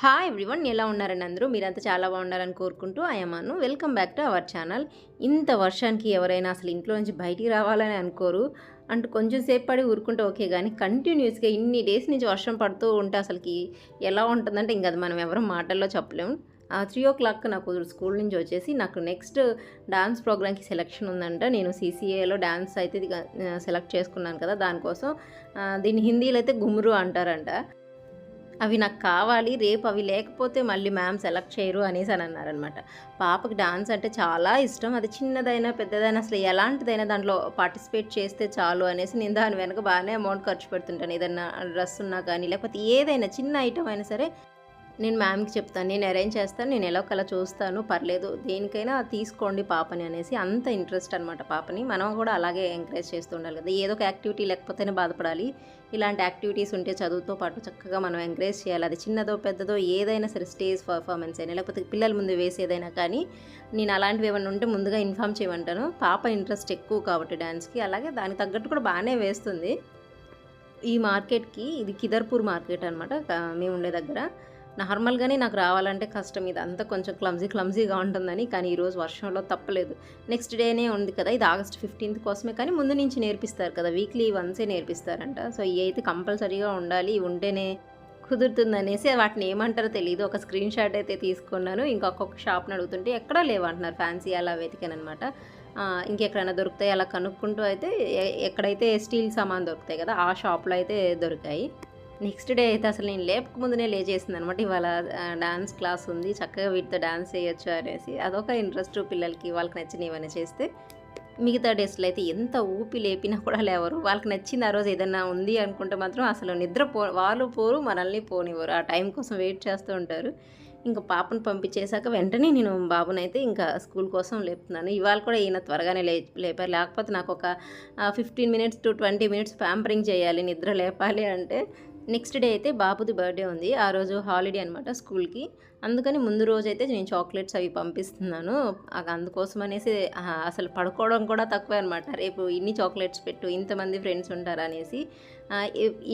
Hi everyone ఎలా ఉన్నారని అందరూ? మీరంతా చాలా బాగుండాలని కోరుకుంటూ అయ్యమాను welcome back to our channel ఇంత వర్షానికి ఎవరైనా అసలు ఇంట్లో నుంచి బయటికి రావాలని అనుకోరు. అంటూ కొంచెం సేపు పడి ఊరుకుంటే ఓకే కానీ కంటిన్యూస్గా ఇన్ని డేస్ నుంచి వర్షం పడుతూ ఉంటే అసలుకి ఎలా ఉంటుందంటే ఇంకా అది మనం ఎవరం మాటల్లో చెప్పలేము త్రీ ఓ క్లాక్ నాకు స్కూల్ నుంచి వచ్చేసి నాకు నెక్స్ట్ డాన్స్ ప్రోగ్రామ్కి సెలెక్షన్ ఉందంట. నేను సీసీఏలో డాన్స్ అయితే సెలెక్ట్ చేసుకున్నాను కదా దానికోసం. దీన్ని హిందీలో అయితే గుమ్రు అంటారంట. అవి నాకు కావాలి రేపు అవి లేకపోతే మళ్ళీ మ్యామ్ సెలెక్ట్ చేయరు అనేసి అని అన్నారనమాట పాపకి డాన్స్ అంటే చాలా ఇష్టం. అది చిన్నదైనా పెద్దదైనా అసలు ఎలాంటిదైనా దాంట్లో పార్టిసిపేట్ చేస్తే చాలు అనేసి నేను దాని వెనక బాగానే అమౌంట్ ఖర్చు పెడుతుంటాను. ఏదైనా డ్రెస్ ఉన్నా కానీ లేకపోతే ఏదైనా చిన్న ఐటమ్ అయినా సరే నేను మ్యామ్కి చెప్తాను నేను అరేంజ్ చేస్తాను నేను ఎలా కలా చూస్తాను పర్లేదు దేనికైనా తీసుకోండి పాపని అనేసి అంత ఇంట్రెస్ట్ అనమాట పాపని. మనం కూడా అలాగే ఎంకరేజ్ చేస్తూ ఉండాలి కదా. ఏదో ఒక యాక్టివిటీ లేకపోతేనే బాధపడాలి. ఇలాంటి యాక్టివిటీస్ ఉంటే చదువుతో పాటు చక్కగా మనం ఎంకరేజ్ చేయాలి. అది చిన్నదో పెద్దదో ఏదైనా సరే స్టేజ్ పర్ఫార్మెన్స్ అయినా లేకపోతే పిల్లల ముందు వేసేదైనా కానీ నేను అలాంటివి ఏమైనా ఉంటే ముందుగా ఇన్ఫామ్ చేయమంటాను. పాప ఇంట్రెస్ట్ ఎక్కువ కాబట్టి డ్యాన్స్కి అలాగే దానికి తగ్గట్టు కూడా బాగానే వేస్తుంది. ఈ మార్కెట్కి ఇది కిదర్పూర్ మార్కెట్ అనమాట మేము ఉండే దగ్గర. నార్మల్గానే నాకు రావాలంటే కష్టం. ఇది అంతా కొంచెం క్లమ్జీ క్లమ్జీగా ఉంటుందని కానీ ఈరోజు వర్షంలో తప్పలేదు. నెక్స్ట్ డేనే ఉంది కదా ఇది ఆగస్ట్ ఫిఫ్టీన్త్ కోసమే కానీ ముందు నుంచి నేర్పిస్తారు కదా వీక్లీ వన్సే నేర్పిస్తారంట. సో ఇవి అయితే కంపల్సరీగా ఉండాలి ఇవి ఉంటేనే కుదురుతుందనేసి వాటిని ఏమంటారో తెలియదు ఒక స్క్రీన్ షాట్ అయితే తీసుకున్నాను ఇంకొక షాప్ని అడుగుతుంటే ఎక్కడా లేవంటున్నారు ఫ్యాన్సీ అలా వెతికానమాట ఇంకెక్కడైనా దొరుకుతాయి అలా కనుక్కుంటూ అయితే ఎక్కడైతే స్టీల్ సామాన్ దొరుకుతాయి కదా ఆ షాప్లో అయితే దొరికాయి. నెక్స్ట్ డే అయితే అసలు నేను లేపక ముందునే లేచేసింది అనమాట ఇవాళ డాన్స్ క్లాస్ ఉంది చక్కగా వీటితో డాన్స్ చేయొచ్చు అనేసి. అదొక ఇంట్రెస్ట్ పిల్లలకి వాళ్ళకి నచ్చినవన్నీ చేస్తే మిగతా డేస్లో అయితే ఎంత ఊపి లేపినా కూడా లేవరు. వాళ్ళకి నచ్చింది ఆ రోజు ఏదైనా ఉంది అనుకుంటే మాత్రం అసలు నిద్ర పో వాళ్ళు పోరు మనల్ని పోనివ్వరు. ఆ టైం కోసం వెయిట్ చేస్తూ ఉంటారు. ఇంకా పాపను పంపించేశాక వెంటనే నేను బాబునైతే ఇంకా స్కూల్ కోసం లేపుతున్నాను. ఇవాళ కూడా ఈయన త్వరగానే లే లేపారు. లేకపోతే నాకు ఒక fifteen minutes to twenty minutes pampering చేయాలి నిద్ర లేపాలి అంటే నెక్స్ట్ డే అయితే బాబుది బర్త్డే ఉంది. ఆ రోజు హాలిడే అనమాట స్కూల్కి. అందుకని ముందు రోజు అయితే నేను చాక్లెట్స్ అవి పంపిస్తున్నాను. అందుకోసం అనేసి అసలు పడుకోవడం కూడా తక్కువే అనమాట రేపు ఇన్ని చాక్లెట్స్ పెట్టు ఇంతమంది ఫ్రెండ్స్ ఉంటారు అనేసి.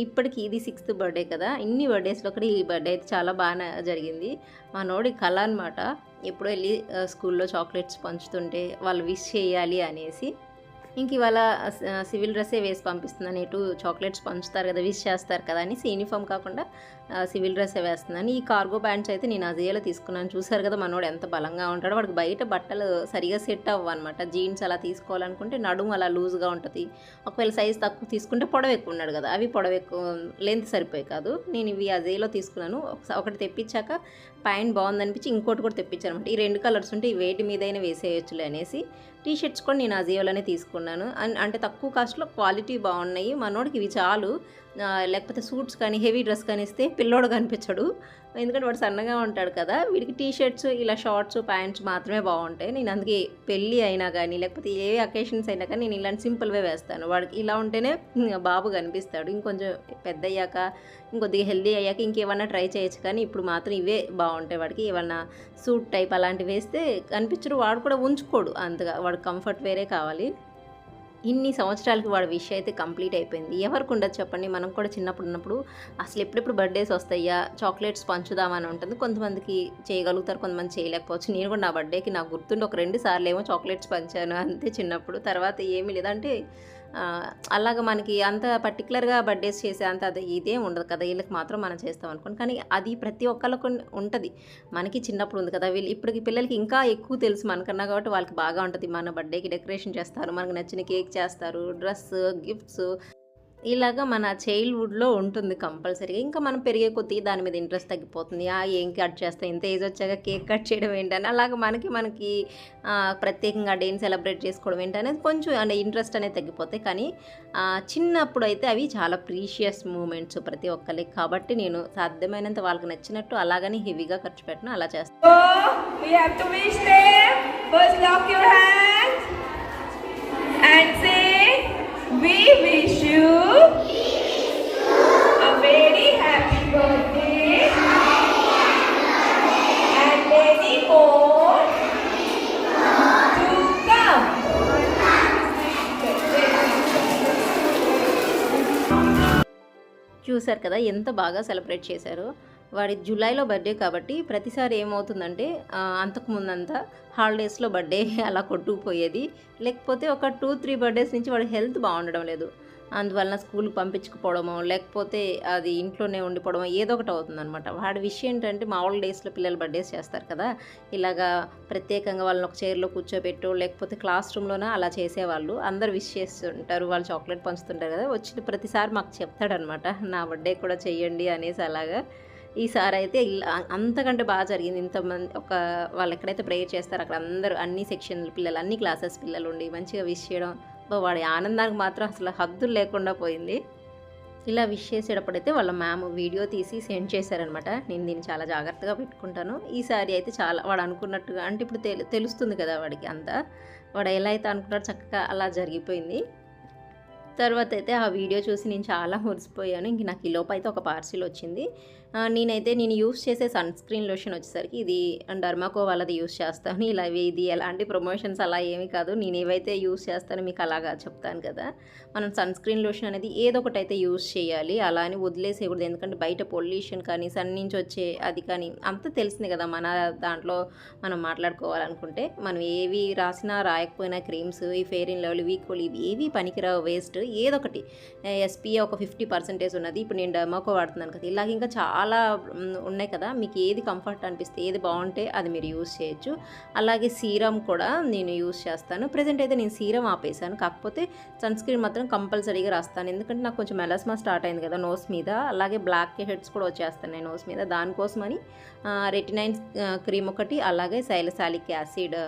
ఇప్పటికి ఇది సిక్స్త్ బర్త్డే కదా. ఇన్ని బర్త్డేస్లో కూడా ఈ బర్త్డే అయితే చాలా బాగా జరిగింది. మా నోడి కళ అనమాట ఎప్పుడో వెళ్ళి స్కూల్లో చాక్లెట్స్ పంచుతుంటే వాళ్ళు విష్ చేయాలి అనేసి. ఇంక ఇవాళ సివిల్ డ్రెస్సే వేసి పంపిస్తున్నాను. ఇటు చాక్లెట్స్ పంచుతారు కదా విష్ చేస్తారు కదా అనేసి యూనిఫామ్ కాకుండా సివిల్ డ్రెస్సే వేస్తున్నాను. ఈ కార్గో ప్యాంట్స్ అయితే నేను అజేలో తీసుకున్నాను. చూసారు కదా మనోడు ఎంత బలంగా ఉంటాడో వాడికి బయట బట్టలు సరిగా సెట్ అవ్వనమాట జీన్స్ అలా తీసుకోవాలనుకుంటే నడుము అలా లూజ్గా ఉంటుంది. ఒకవేళ సైజ్ తక్కువ తీసుకుంటే పొడవ ఎక్కువ ఉన్నాడు కదా అవి పొడవ ఎక్కువ లెంత్ సరిపోయి కాదు. నేను ఇవి అజేలో తీసుకున్నాను. ఒకటి తెప్పించాక ప్యాంట్ బాగుందనిపించి ఇంకోటి కూడా తెప్పించాను అనమాట ఈ రెండు కలర్స్ ఉంటే ఈ వేటి మీదైనా వేసేయచ్చులే అనేసి టీ షర్ట్స్ కూడా నేను అజియోలోనే తీసుకున్నాను. అండ్ అంటే తక్కువ కాస్ట్లో క్వాలిటీ బాగున్నాయి. మనోడికి ఇవి చాలు. లేకపోతే సూట్స్ కానీ హెవీ డ్రెస్ కానీ ఇస్తే పిల్లోడు కనిపించడు. ఎందుకంటే వాడు సన్నగా ఉంటాడు కదా వీడికి టీ షర్ట్స్ ఇలా షార్ట్స్ ప్యాంట్స్ మాత్రమే బాగుంటాయి. నేను అందుకే పెళ్ళి అయినా కానీ లేకపోతే ఏ అకేషన్స్ అయినా కానీ నేను ఇలాంటి సింపుల్వే వేస్తాను. వాడికి ఇలా ఉంటేనే బాబు కనిపిస్తాడు. ఇంకొంచెం పెద్ద అయ్యాక ఇంకొద్దిగా హెల్దీ అయ్యాక ఇంకేమన్నా ట్రై చేయొచ్చు. కానీ ఇప్పుడు మాత్రం ఇవే బాగుంటాయి వాడికి. ఏమన్నా సూట్ టైప్ అలాంటివి వేస్తే కనిపించడు వాడు కూడా ఉంచుకోడు అంతగా. వాడు కంఫర్ట్ వేరే కావాలి. ఇన్ని సంవత్సరాలకి వాడి విష్ అయితే కంప్లీట్ అయిపోయింది. ఎవరికి ఉండదు చెప్పండి. మనం కూడా చిన్నప్పుడు ఉన్నప్పుడు అసలు ఎప్పుడెప్పుడు బర్త్డేస్ వస్తాయా? చాక్లెట్స్ పంచుదామని ఉంటుంది. కొంతమందికి చేయగలుగుతారు కొంతమంది చేయలేకపోవచ్చు. నేను కూడా నా బర్త్డేకి నాకు గుర్తుండి ఒక రెండు సార్లు ఏమో చాక్లెట్స్ పంచాను అంతే చిన్నప్పుడు. తర్వాత ఏమీ లేదంటే అలాగ మనకి అంత పర్టికులర్గా బర్త్డేస్ చేసే అంత అది ఇదే ఉండదు కదా వీళ్ళకి మాత్రం మనం చేస్తాం అనుకోండి కానీ అది ప్రతి ఒక్కళ్ళకు ఉంటుంది. మనకి చిన్నప్పుడు ఉంది కదా వీళ్ళు ఇప్పటికి పిల్లలకి ఇంకా ఎక్కువ తెలుసు మనకన్నా కాబట్టి వాళ్ళకి బాగా ఉంటుంది. మన బర్త్డేకి డెకరేషన్ చేస్తారు మనకు నచ్చిన కేక్ చేస్తారు డ్రెస్ గిఫ్ట్స్ ఇలాగా మన చైల్డ్హుడ్లో ఉంటుంది కంపల్సరీగా. ఇంకా మనం పెరిగే కొద్దీ దాని మీద ఇంట్రెస్ట్ తగ్గిపోతుంది. ఆ ఏం కట్ చేస్తాం ఇంత ఏజ్ వచ్చాక కేక్ కట్ చేయడం ఏంటని. అలాగ మనకి మనకి ప్రత్యేకంగా డేని సెలబ్రేట్ చేసుకోవడం ఏంటనేది కొంచెం అంటే ఇంట్రెస్ట్ అనేది తగ్గిపోతాయి. కానీ చిన్నప్పుడు అయితే అవి చాలా ప్రీషియస్ మూమెంట్స్ ప్రతి ఒక్కరికి కాబట్టి నేను సాధ్యమైనంత వాళ్ళకి నచ్చినట్టు అలాగని హెవీగా ఖర్చు పెట్టను. అలా చేస్తాను we wish you a very happy birthday and many more to come." చూశారు కదా ఎంత బాగా సెలబ్రేట్ చేశారు వాడి జూలైలో బర్త్డే కాబట్టి ప్రతిసారి ఏమవుతుందంటే అంతకుముందంతా అంతకు ముందంతా హాలిడేస్లో బర్త్డే అలా కొట్టుకుపోయేది. లేకపోతే ఒక టూ త్రీ బర్త్డేస్ నుంచి వాడి హెల్త్ బాగుండడం లేదు. అందువలన స్కూల్కి పంపించకపోవడమో లేకపోతే అది ఇంట్లోనే ఉండిపోవడమో ఏదో ఒకటి అవుతుందనమాట వాడి విషయం ఏంటంటే మామూలు డేస్లో పిల్లలు బర్త్డేస్ చేస్తారు కదా. ఇలాగా ప్రత్యేకంగా వాళ్ళని ఒక చైర్లో కూర్చోబెట్టు లేకపోతే క్లాస్ రూమ్లోనే అలా చేసేవాళ్ళు. అందరు విష్ చేస్తుంటారు వాళ్ళు చాక్లెట్ పంచుతుంటారు కదా. వచ్చిన ప్రతిసారి మాకు చెప్తాడనమాట నా బర్త్డే కూడా చెయ్యండి అనేసి అలాగా. ఈసారి అయితే అంతకంటే బాగా జరిగింది. ఇంతమంది ఒక వాళ్ళు ఎక్కడైతే ప్రేయర్ చేస్తారో అక్కడ అందరూ అన్ని సెక్షన్ల పిల్లలు అన్ని క్లాసెస్ పిల్లలు ఉండి మంచిగా విష్ చేయడం వాడి ఆనందానికి మాత్రం అసలు హద్దులు లేకుండా పోయింది. ఇలా విష్ చేసేటప్పుడైతే వాళ్ళ మ్యామ్ వీడియో తీసి సెండ్ చేశారనమాట. నేను దీన్ని చాలా జాగ్రత్తగా పెట్టుకుంటాను. ఈసారి అయితే చాలా వాడు అనుకున్నట్టుగా అంటే ఇప్పుడు తెలు తెలుస్తుంది కదా వాడికి అంతా. వాడు ఎలా అయితే అనుకున్నాడో చక్కగా అలా జరిగిపోయింది. తర్వాత అయితే ఆ వీడియో చూసి నేను చాలా మురిసిపోయాను. ఇంక నాకు ఈ లోపు అయితే ఒక పార్సిల్ వచ్చింది. నేనైతే నేను యూస్ చేసే సన్ స్క్రీన్ లోషన్ వచ్చేసరికి ఇది డర్మాకో వాళ్ళది యూస్ చేస్తాను. ఇలా ఇది ఎలాంటి ప్రమోషన్స్ అలా ఏమీ కాదు. నేను ఏవైతే యూస్ చేస్తానో మీకు అలాగా చెప్తాను కదా. మనం సన్ స్క్రీన్ లోషన్ అనేది ఏదో ఒకటి అయితే యూస్ చేయాలి. అలా అని వదిలేసేయకూడదు. ఎందుకంటే బయట పొల్యూషన్ కానీ సన్ నుంచి వచ్చే అది కానీ అంత తెలిసింది కదా మన దాంట్లో మనం మాట్లాడుకోవాలనుకుంటే. మనం ఏవి రాసినా రాయకపోయినా క్రీమ్స్ ఈ ఫెయిర్ ఇన్ లవ్లీ వీక్వల్ ఇవి ఏవి పనికిరావు. వేస్ట్ ఏదొకటి ఒకటి. ఎస్పీఏ ఒక ఫిఫ్టీ పర్సెంటేజ్ ఉన్నది. ఇప్పుడు నేను డర్మాకో వాడుతున్నాను కదా. ఇలాగ ఇంకా చాలా చాలా ఉన్నాయి కదా. మీకు ఏది కంఫర్ట్ అనిపిస్తే ఏది బాగుంటే అది మీరు యూస్ చేయొచ్చు. అలాగే సీరం కూడా నేను యూస్ చేస్తాను. ప్రజెంట్ అయితే నేను సీరం ఆపేసాను కాకపోతే సన్ స్క్రీన్ మాత్రం కంపల్సరీగా రాస్తాను. ఎందుకంటే నాకు కొంచెం మెలస్మా స్టార్ట్ అయింది కదా నోస్ మీద. అలాగే బ్లాక్ హెడ్స్ కూడా వచ్చేస్తున్నాయి నోస్ మీద. దానికోసమని రెటినైన్ క్రీమ్ ఒకటి అలాగే సైలసాలిక్ యాసిడ్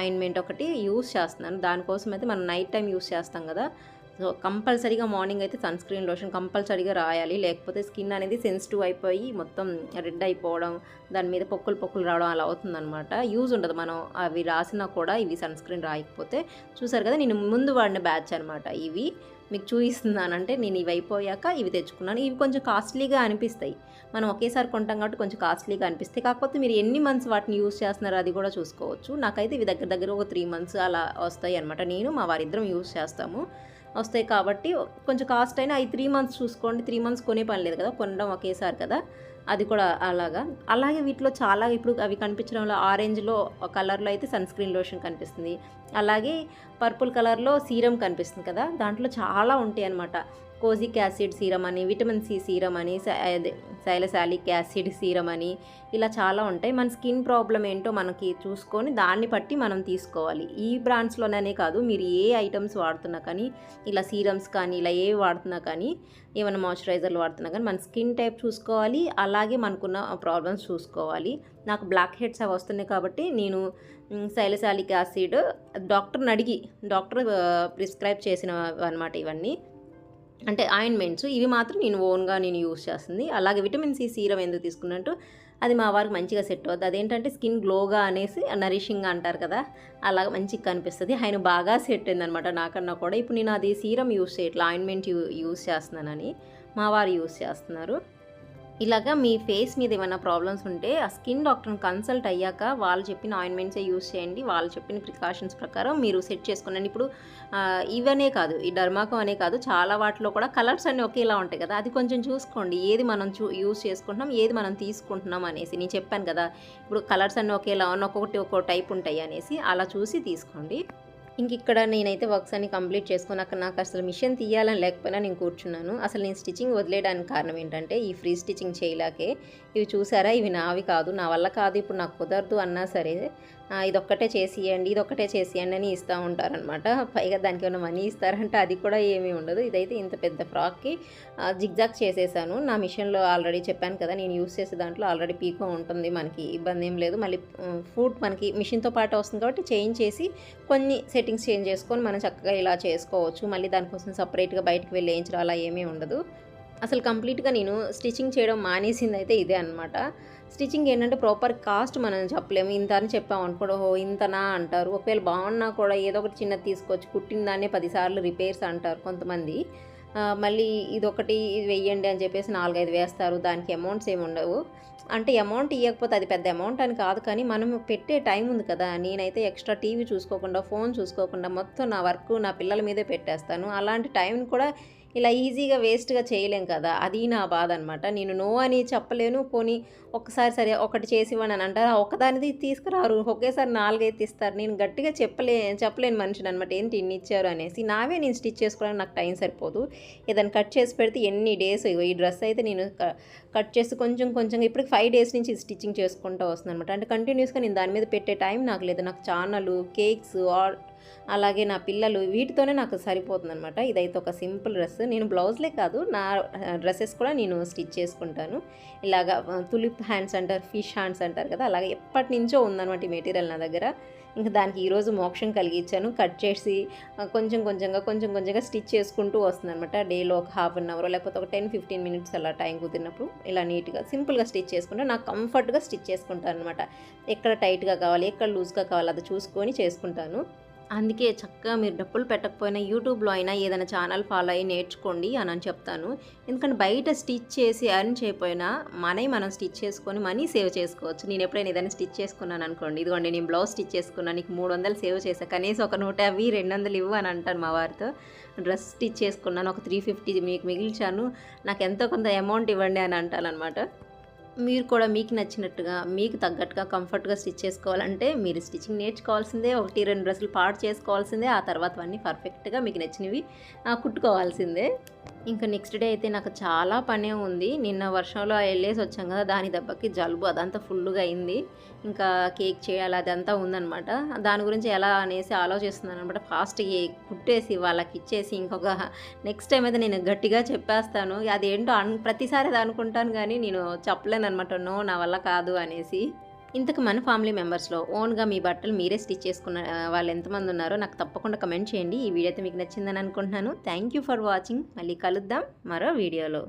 ఆయింట్మెంట్ ఒకటి యూస్ చేస్తున్నాను. దానికోసం అయితే మనం నైట్ టైం యూస్ చేస్తాం కదా. సో కంపల్సరీగా మార్నింగ్ అయితే సన్ స్క్రీన్ లోషన్ కంపల్సరీగా రాయాలి. లేకపోతే స్కిన్ అనేది సెన్సిటివ్ అయిపోయి మొత్తం రెడ్ అయిపోవడం దాని మీద పొక్కులు పొక్కులు రావడం అలా అవుతుందన్నమాట. యూజ్ ఉండదు మనం అవి రాసినా కూడా ఇవి సన్ స్క్రీన్ రాయకపోతే. చూసారు కదా నేను ముందు వాడిన బ్యాచ్ అనమాట ఇవి. మీకు చూపిస్తున్నానంటే నేను ఇవి అయిపోయాక ఇవి తెచ్చుకున్నాను. ఇవి కొంచెం కాస్ట్లీగా అనిపిస్తాయి. మనం ఒకేసారి కొంటాం కాబట్టి కొంచెం కాస్ట్లీగా అనిపిస్తాయి. కాకపోతే మీరు ఎన్ని మంత్స్ వాటిని యూస్ చేస్తున్నారో అది కూడా చూసుకోవచ్చు. నాకైతే ఇవి దగ్గర దగ్గర ఒక త్రీ మంత్స్ అలా వస్తాయి అనమాట నేను మా వారిద్దరం యూస్ చేస్తాము. వస్తాయి కాబట్టి కొంచెం కాస్ట్ అయినా అవి త్రీ మంత్స్ చూసుకోండి. త్రీ మంత్స్ కొనే పని లేదు కదా కొనడం ఒకేసారి కదా. అది కూడా అలాగా. అలాగే వీటిలో చాలా ఇప్పుడు అవి కనిపించడంలో ఆరెంజ్లో కలర్లో అయితే సన్ స్క్రీన్ లోషన్ కనిపిస్తుంది. అలాగే పర్పుల్ కలర్లో సీరం కనిపిస్తుంది కదా దాంట్లో చాలా ఉంటాయి అన్నమాట. కోజిక్ యాసిడ్ సీరం అని విటమిన్ సి సీరం అని సై- సైలసాలిక్ యాసిడ్ సీరం అని ఇలా చాలా ఉంటాయి. మన స్కిన్ ప్రాబ్లం ఏంటో మనకి చూసుకొని దాన్ని బట్టి మనం తీసుకోవాలి. ఈ బ్రాండ్స్లోనే కాదు మీరు ఏ ఐటమ్స్ వాడుతున్నా కానీ ఇలా సీరమ్స్ కానీ ఇలా ఏ వాడుతున్నా కానీ ఏమైనా మాయిశ్చరైజర్లు వాడుతున్నా కానీ మన స్కిన్ టైప్ చూసుకోవాలి అలాగే మనకున్న ప్రాబ్లమ్స్ చూసుకోవాలి. నాకు బ్లాక్ హెడ్స్ అవి వస్తున్నాయి కాబట్టి నేను సైలసాలిక్ యాసిడ్ డాక్టర్ని అడిగి డాక్టర్ ప్రిస్క్రైబ్ చేసిన అనమాట ఇవన్నీ. అంటే ఆయింట్మెంట్స్ ఇవి మాత్రం నేను ఓన్గా నేను యూస్ చేస్తుంది. అలాగే విటమిన్ సి సీరం ఎందుకు తీసుకున్నట్టు అది మా వారికి మంచిగా సెట్ అవుతుంది అదేంటంటే స్కిన్ గ్లోగా అనేసి నరిషింగ్ అంటారు కదా అలాగ మంచిగా కనిపిస్తుంది. ఆయన బాగా సెట్ అయిందనమాట నాకన్నా కూడా. ఇప్పుడు నేను అది సీరం యూస్ చేయట్లా ఆయింట్మెంట్ యూ యూస్ చేస్తున్నానని మా వారు యూస్ చేస్తున్నారు. ఇలాగా మీ ఫేస్ మీద ఏమైనా ప్రాబ్లమ్స్ ఉంటే ఆ స్కిన్ డాక్టర్ని కన్సల్ట్ అయ్యాక వాళ్ళు చెప్పిన ఆయింట్మెంట్సే యూస్ చేయండి. వాళ్ళు చెప్పిన ప్రికాషన్స్ ప్రకారం మీరు సెట్ చేసుకున్నాను ఇప్పుడు ఇవనే కాదు ఈ డర్మాకో అనే కాదు చాలా వాటిలో కూడా కలర్స్ అన్నీ ఒకేలా ఉంటాయి కదా. అది కొంచెం చూసుకోండి. ఏది మనం చూ యూస్ చేసుకుంటున్నాం ఏది మనం తీసుకుంటున్నాం అనేసి. నేను చెప్పాను కదా ఇప్పుడు కలర్స్ అన్నీ ఒకేలా ఉన్న ఒక్కొక్కటి ఒక్కో టైప్ ఉంటాయి అనేసి. అలా చూసి తీసుకోండి. ఇంక ఇక్కడ నేనైతే వర్క్స్ అన్ని కంప్లీట్ చేసుకుని అక్కడ నాకు అసలు మిషన్ తీయాలని లేకపోయినా నేను కూర్చున్నాను. అసలు నేను స్టిచ్చింగ్ వదిలేయడానికి కారణం ఏంటంటే ఈ ఫ్రీ స్టిచ్చింగ్ చేయలేకే ఇవి చూసారా? ఇవి నావి కాదు. నా వల్ల కాదు. ఇప్పుడు నాకు కుదరదు అన్నా సరే ఇదొక్కటే చేసియండి ఇదొక్కటే చేసియండి అని ఇస్తూ ఉంటారనమాట పైగా దానికి ఏమైనా మనీ ఇస్తారంటే అది కూడా ఏమీ ఉండదు. ఇదైతే ఇంత పెద్ద ఫ్రాక్కి జిగ్జాగ్ చేసేసాను. నా మిషన్లో ఆల్రెడీ చెప్పాను కదా నేను యూస్ చేసే దాంట్లో ఆల్రెడీ పీకో ఉంటుంది మనకి ఇబ్బంది ఏం లేదు. మళ్ళీ ఫుడ్ మనకి మిషన్తో పాటు వస్తుంది కాబట్టి చేంజ్ చేసి కొన్ని సెట్టింగ్స్ చేంజ్ చేసుకొని మనం చక్కగా ఇలా చేసుకోవచ్చు. మళ్ళీ దానికోసం సపరేట్గా బయటకు వెళ్ళి వేయించడం అలా ఏమీ ఉండదు. అసలు కంప్లీట్గా నేను స్టిచ్చింగ్ చేయడం మానేసింది అయితే ఇదే అనమాట స్టిచ్చింగ్ ఏంటంటే ప్రాపర్ కాస్ట్ మనం చెప్పలేము. ఇంత అని చెప్పాం అనుకోండి ఓహో ఇంతనా అంటారు. ఒకవేళ బాగున్నా కూడా ఏదో ఒకటి చిన్నది తీసుకొచ్చి కుట్టిన దాన్నే పదిసార్లు రిపేర్స్ అంటారు కొంతమంది. మళ్ళీ ఇదొకటి ఇది వెయ్యండి అని చెప్పేసి నాలుగైదు వేస్తారు. దానికి అమౌంట్స్ ఏమి ఉండవు. అంటే అమౌంట్ ఇవ్వకపోతే అది పెద్ద అమౌంట్ అని కాదు కానీ మనం పెట్టే టైం ఉంది కదా. నేనైతే ఎక్స్ట్రా టీవీ చూసుకోకుండా ఫోన్ చూసుకోకుండా మొత్తం నా వర్క్ నా పిల్లల మీదే పెట్టేస్తాను. అలాంటి టైం కూడా ఇలా ఈజీగా వేస్ట్గా చేయలేం కదా అది నా బాధ అనమాట నేను నో అని చెప్పలేను పోనీ ఒకసారి సరే ఒకటి చేసి ఇవ్వండి అని అంటారు. ఒకదానిది తీసుకురారు ఒకేసారి నాలుగైతే ఇస్తారు నేను గట్టిగా చెప్పలే చెప్పలేని మనిషిని అనమాట ఏంటి ఇన్ని ఇచ్చారు అనేసి నావే నేను స్టిచ్ చేసుకోవడానికి నాకు టైం సరిపోదు. ఏదైనా కట్ చేసి పెడితే ఎన్ని డేస్ ఈ డ్రెస్ అయితే నేను క- కట్ చేసి కొంచెం కొంచెం ఇప్పటికి ఫైవ్ డేస్ నుంచి స్టిచ్చింగ్ చేసుకుంటూ వస్తుంది అనమాట అంటే కంటిన్యూస్గా నేను దాని మీద పెట్టే టైం నాకు లేదు. నాకు ఛానల్ కేక్స్ ఆర్ అలాగే నా పిల్లలు వీటితోనే నాకు సరిపోతుంది అనమాట ఇదైతే ఒక సింపుల్ డ్రెస్. నేను బ్లౌజ్లే కాదు నా డ్రెస్సెస్ కూడా నేను స్టిచ్ చేసుకుంటాను. ఇలాగా తులిప్ హ్యాండ్స్ అంటారు ఫిష్ హ్యాండ్స్ అంటారు కదా అలాగే ఎప్పటి నుంచో ఉందన్నమాట ఈ మెటీరియల్ నా దగ్గర. ఇంకా దానికి ఈరోజు మోక్షం కలిగించాను. కట్ చేసి కొంచెం కొంచెంగా కొంచెం కొంచెంగా స్టిచ్ చేసుకుంటూ వస్తుంది అనమాట డేలో ఒక హాఫ్ అన్ అవర్ లేకపోతే ఒక టెన్ ఫిఫ్టీన్ మినిట్స్ అలా టైం కుదిరినప్పుడు ఇలా నీట్గా సింపుల్గా స్టిచ్ చేసుకుంటే నాకు కంఫర్ట్గా స్టిచ్ చేసుకుంటాను అనమాట ఎక్కడ టైట్గా కావాలి ఎక్కడ లూజ్గా కావాలి అది చూసుకొని చేసుకుంటాను. అందుకే చక్కగా మీరు డబ్బులు పెట్టకపోయినా యూట్యూబ్లో అయినా ఏదైనా ఛానల్ ఫాలో అయ్యి నేర్చుకోండి అని అని చెప్తాను. ఎందుకంటే బయట స్టిచ్ చేసి అర్న్ చేయకపోయినా మనీ మనం స్టిచ్ చేసుకొని మనీ సేవ్ చేసుకోవచ్చు. నేను ఎప్పుడైనా ఏదైనా స్టిచ్ చేసుకున్నాను అనుకోండి. ఇదిగోండి నేను బ్లౌజ్ స్టిచ్ చేసుకున్నాను నీకు మూడు వందలు సేవ్ చేసా కనీసం ఒక నూట యాభై రెండు వందలు ఇవ్వు అని అంటాను మా వారితో. డ్రెస్ స్టిచ్ చేసుకున్నాను ఒక త్రీ ఫిఫ్టీ మీకు మిగిల్చాను నాకు ఎంతో కొంత అమౌంట్ ఇవ్వండి అని అంటాను అనమాట మీరు కూడా మీకు నచ్చినట్టుగా మీకు తగ్గట్టుగా కంఫర్ట్గా స్టిచ్ చేసుకోవాలంటే మీరు స్టిచ్చింగ్ నేర్చుకోవాల్సిందే ఒకటి రెండు డ్రెస్సులు పాడు చేసుకోవాల్సిందే ఆ తర్వాత అన్నీ పర్ఫెక్ట్గా మీకు నచ్చినవి కుట్టుకోవాల్సిందే. ఇంకా నెక్స్ట్ డే అయితే నాకు చాలా పనే ఉంది. నిన్న వర్షంలో వెళ్ళేసి వచ్చాం కదా దాని దెబ్బకి జలుబు అదంతా ఫుల్గా అయింది. ఇంకా కేక్ చేయాలి అదంతా ఉందనమాట దాని గురించి ఎలా అనేసి ఆలోచిస్తున్నాను అనమాట ఫాస్ట్ కుట్టేసి వాళ్ళకి ఇచ్చేసి ఇంకొక నెక్స్ట్ టైం అయితే నేను గట్టిగా చెప్పేస్తాను. అదేంటో అన్ ప్రతిసారి అది అనుకుంటాను కానీ నేను చెప్పలేను అనమాట నో నా వల్ల కాదు అనేసి. ఇంతకు మన ఫ్యామిలీ మెంబర్స్లో ఓన్గా మీ బట్టలు మీరే స్టిచ్ చేసుకున్న వాళ్ళు ఎంతమంది ఉన్నారో నాకు తప్పకుండా కమెంట్ చేయండి. ఈ వీడియో అయితే మీకు నచ్చిందని అనుకుంటున్నాను. Thank you for watching. మళ్ళీ కలుద్దాం మరో వీడియోలో.